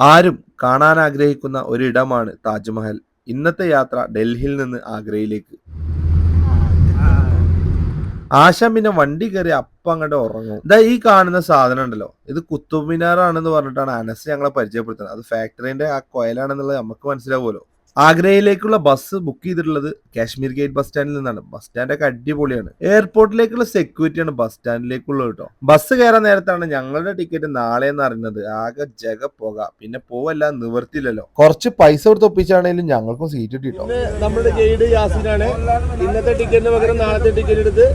ആരും കാണാൻ ആഗ്രഹിക്കുന്ന ഒരിടമാണ് താജ്മഹൽ. ഇന്നത്തെ യാത്ര ഡൽഹിയിൽ നിന്ന് ആഗ്രയിലേക്ക്. ആശാൻ പിന്നെ വണ്ടി കയറി അപ്പം അങ്ങോട്ട് ഉറങ്ങും. ഇതാ ഈ കാണുന്ന സാധനം ഉണ്ടല്ലോ. ഇത് കുത്തുബ് മിനാർ ആണെന്ന് പറഞ്ഞിട്ടാണ് അനസ് ഞങ്ങളെ പരിചയപ്പെടുത്തുന്നത്. അത് ഫാക്ടറിന്റെ ആ കൊയലാണെന്നുള്ളത് നമുക്ക് മനസ്സിലാവുമല്ലോ. ആഗ്രയിലേക്കുള്ള ബസ് ബുക്ക് ചെയ്തിട്ടുള്ളത് കാശ്മീർ ഗേറ്റ് ബസ് സ്റ്റാൻഡിൽ നിന്നാണ്. ബസ് സ്റ്റാൻഡൊക്കെ അടിപൊളിയാണ്. എയർപോർട്ടിലേക്കുള്ള സെക്യൂരിറ്റിയാണ് ബസ് സ്റ്റാൻഡിലേക്കുള്ള കേട്ടോ. ബസ് കയറാൻ നേരത്താണ് ഞങ്ങളുടെ ടിക്കറ്റ് നാളെ എന്ന് അറിയുന്നത്. ആകെ ജഗ പോക. പിന്നെ പോവല്ല നിവർത്തില്ലല്ലോ കുറച്ച് പൈസ കൊടുത്ത് ഒപ്പിച്ചാണെങ്കിലും ഞങ്ങൾക്കും സീറ്റ് കിട്ടിട്ടോ. നമ്മുടെ ഗൈഡ് യാസിനാണ്. ഇന്നത്തെ ടിക്കറ്റിന് പകരം നാളത്തെ ടിക്കറ്റ് എടുത്ത്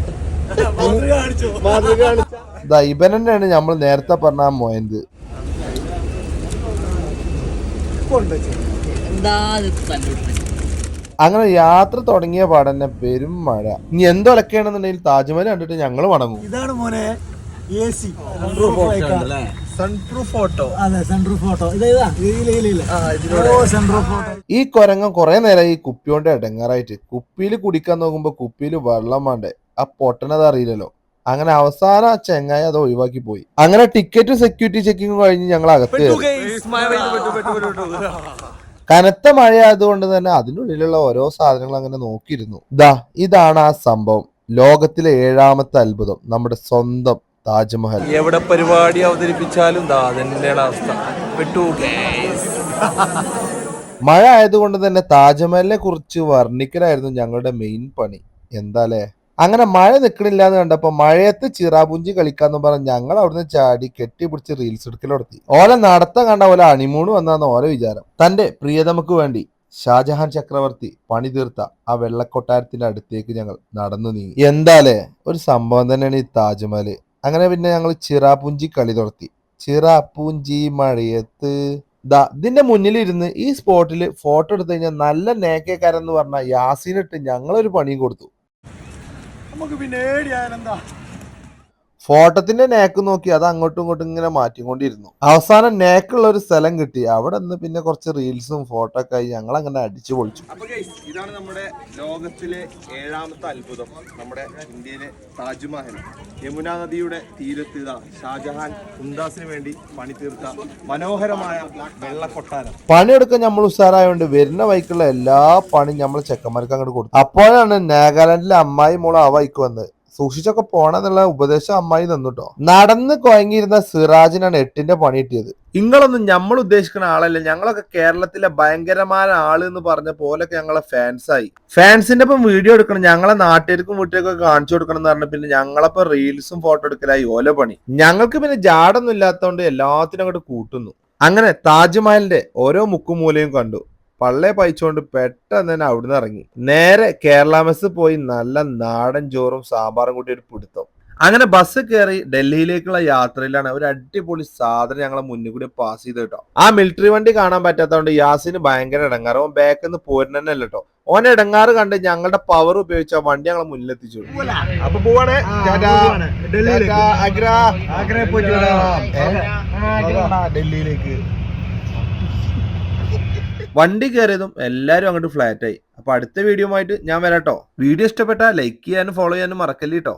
മാതൃക കാണിച്ച? ദാ ഇവൻ തന്നെയാണ് നമ്മൾ നേരത്തെ പറഞ്ഞ മോയന്ത്. മൊയന്ത് എന്താ അങ്ങനെ യാത്ര തുടങ്ങിയ പാടന്നെ പെരും മഴ. ഇനി എന്തൊലക്കെയാണെന്നുണ്ടെങ്കിൽ താജ്മഹൽ കണ്ടിട്ട് ഞങ്ങൾ മടങ്ങും ഇതാണ് മോനെ എ സി ഈ കൊരങ്ങൻ കൊറേ നേരം ഈ കുപ്പിയോണ്ട് ഇടങ്ങാറായിട്ട് കുപ്പിയിൽ കുടിക്കാൻ നോക്കുമ്പോ കുപ്പിയിൽ വെള്ളം വേണ്ടേ? ആ പൊട്ടനത് അറിയില്ലല്ലോ. അങ്ങനെ അവസാനം ആ ചെങ്ങായി അത് ഒഴിവാക്കി പോയി. അങ്ങനെ ടിക്കറ്റും സെക്യൂരിറ്റി ചെക്കിങ്ങും കഴിഞ്ഞ് ഞങ്ങൾ അകത്ത്. കനത്ത മഴ ആയതുകൊണ്ട് തന്നെ അതിനുള്ളിലുള്ള ഓരോ സാധനങ്ങൾ അങ്ങനെ നോക്കിയിരുന്നു. ദാ ഇതാണ് ആ സംഭവം. ലോകത്തിലെ ഏഴാമത്തെ അത്ഭുതം. നമ്മുടെ സ്വന്തം താജ്മഹൽ. എവിടെ പരിപാടി അവതരിപ്പിച്ചാലും ദാ അവസ്ഥ. വിട്ടു. മഴ ആയതുകൊണ്ട് തന്നെ താജ്മഹലിനെ കുറിച്ച് വർണിക്കലായിരുന്നു ഞങ്ങളുടെ മെയിൻ പണി. എന്താലേ അങ്ങനെ മഴ നിൽക്കണില്ല എന്ന് കണ്ടപ്പോ മഴയത്ത് ചിറാപുഞ്ചി കളിക്കാന്ന് പറഞ്ഞ് ഞങ്ങൾ അവിടുന്ന് ചാടി കെട്ടിപ്പിടിച്ച് റീൽസ് എടുക്കലെടുത്തി ഓലെ നടത്തം കണ്ട പോലെ അണിമൂണ് വന്നാന്ന് ഓരോ വിചാരം. തന്റെ പ്രിയതമക്ക് വേണ്ടി ഷാജഹാൻ ചക്രവർത്തി പണി തീർത്ത ആ വെള്ളക്കൊട്ടാരത്തിന്റെ അടുത്തേക്ക് ഞങ്ങൾ നടന്നു നീങ്ങി. എന്താലേ? ഒരു സംഭവം തന്നെയാണ് ഈ താജ്മഹൽ. അങ്ങനെ പിന്നെ ഞങ്ങൾ ചിറാപുഞ്ചി കളി തുടർത്തി. ചിറാപുഞ്ചി മഴയത്ത് ദാ ഇതിന്റെ മുന്നിലിരുന്ന് ഈ സ്പോട്ടിൽ ഫോട്ടോ എടുത്തു കഴിഞ്ഞാൽ നല്ല നേക്കേക്കാരെന്ന് പറഞ്ഞ യാസീനിട്ട് ഞങ്ങളൊരു പണിയും കൊടുത്തു. നമുക്ക് പിന്നെ ഏടിയായാലെന്താ ഫോട്ടത്തിന്റെ നേക്ക് നോക്കി അത് അങ്ങോട്ടും ഇങ്ങോട്ടും ഇങ്ങനെ മാറ്റിക്കൊണ്ടിരുന്നു. അവസാനം നേക്കുള്ള ഒരു സ്ഥലം കിട്ടി. അവിടെ നിന്ന് പിന്നെ കുറച്ച് റീൽസും ഫോട്ടോ ഒക്കെ ആയി ഞങ്ങൾ അങ്ങനെ അടിച്ചു പൊളിച്ചു. ഇതാണ് നമ്മുടെ ലോകത്തിലെ ഏഴാമത്തെ അത്ഭുതം. നമ്മുടെ ഇന്ത്യയിലെ താജ്മഹൽ. യമുന നദിയുടെ തീരത്ത് ഇതാ ഷാജഹാൻ ഉന്ദാസിന് വേണ്ടി പണി തീർത്ത മനോഹരമായ വെള്ളക്കൊട്ടാരം. പണിയെടുക്കാൻ നമ്മൾ ഉഷാറായോണ്ട് വരുന്ന വൈക്കുള്ള എല്ലാ പണിയും നമ്മൾ ചെക്കന്മാർക്ക് അങ്ങോട്ട് കൊടുത്തു. അപ്പോഴാണ് നാഗാലാൻഡിലെ അമ്മായി മോൾ ആ വൈക്ക് വന്നത്. സൂക്ഷിച്ചൊക്കെ പോണെന്നുള്ള ഉപദേശം അമ്മായി തന്നുട്ടോ. നടന്ന് കുഴങ്ങിയിരുന്ന സിറാജിനാണ് എട്ടിന്റെ പണി കിട്ടിയത്. നിങ്ങളൊന്നും നമ്മൾ ഉദ്ദേശിക്കുന്ന ആളല്ല. ഞങ്ങളൊക്കെ കേരളത്തിലെ ഭയങ്കരമായ ആൾ എന്ന് പറഞ്ഞ പോലൊക്കെ ഞങ്ങളെ ഫാൻസായി ഫാൻസിന്റെ ഒപ്പം വീഡിയോ എടുക്കണം. ഞങ്ങളെ നാട്ടുകാർക്കും വീട്ടുകാർക്കും കാണിച്ചു കൊടുക്കണം എന്ന് പറഞ്ഞ പിന്നെ ഞങ്ങളപ്പോ റീൽസും ഫോട്ടോ എടുക്കലായി ഓല പണി. ഞങ്ങൾക്ക് പിന്നെ ജാടൊന്നും ഇല്ലാത്തതുകൊണ്ട് എല്ലാത്തിനും അങ്ങോട്ട് കൂട്ടുന്നു. അങ്ങനെ താജ്മഹലിന്റെ ഓരോ മുക്കുമൂലയും കണ്ടു. പള്ളെ പയച്ചുകൊണ്ട് പെട്ടെന്ന് തന്നെ അവിടുന്ന് ഇറങ്ങി. നേരെ കേരള മെസ് പോയി നല്ല നാടൻ ചോറും സാമ്പാറും കൂട്ടി ഒരു പിടുത്തം. അങ്ങനെ ബസ് കയറി ഡൽഹിയിലേക്കുള്ള യാത്രയിലാണ് ഒരു അടിപൊളി സാധനം ഞങ്ങളെ മുന്നിൽ കൂടി പാസ് ചെയ്ത് കേട്ടോ. ആ മിലിറ്ററി വണ്ടി കാണാൻ പറ്റാത്തതുകൊണ്ട് യാസിന് ഭയങ്കര ഇടങ്ങാറ്. ഓൻ ബാക്കിൽ നിന്ന് പോരുന്ന തന്നെ അല്ല കേട്ടോ. ഓൻ ഇടങ്ങാറ് കണ്ട് ഞങ്ങളുടെ പവർ ഉപയോഗിച്ച് ആ വണ്ടി ഞങ്ങളെ മുന്നിലെത്തിച്ചു. അപ്പൊ പോവാണ്. ഡൽഹിയിലേക്ക്. വണ്ടി കയറിയതും എല്ലാരും അങ്ങോട്ട് ഫ്ലാറ്റായി അപ്പൊ അടുത്ത വീഡിയോ ആയിട്ട് ഞാൻ വരാട്ടോ. വീഡിയോ ഇഷ്ടപ്പെട്ടാൽ ലൈക്ക് ചെയ്യാനും ഫോളോ ചെയ്യാനും മറക്കല്ലേ കേട്ടോ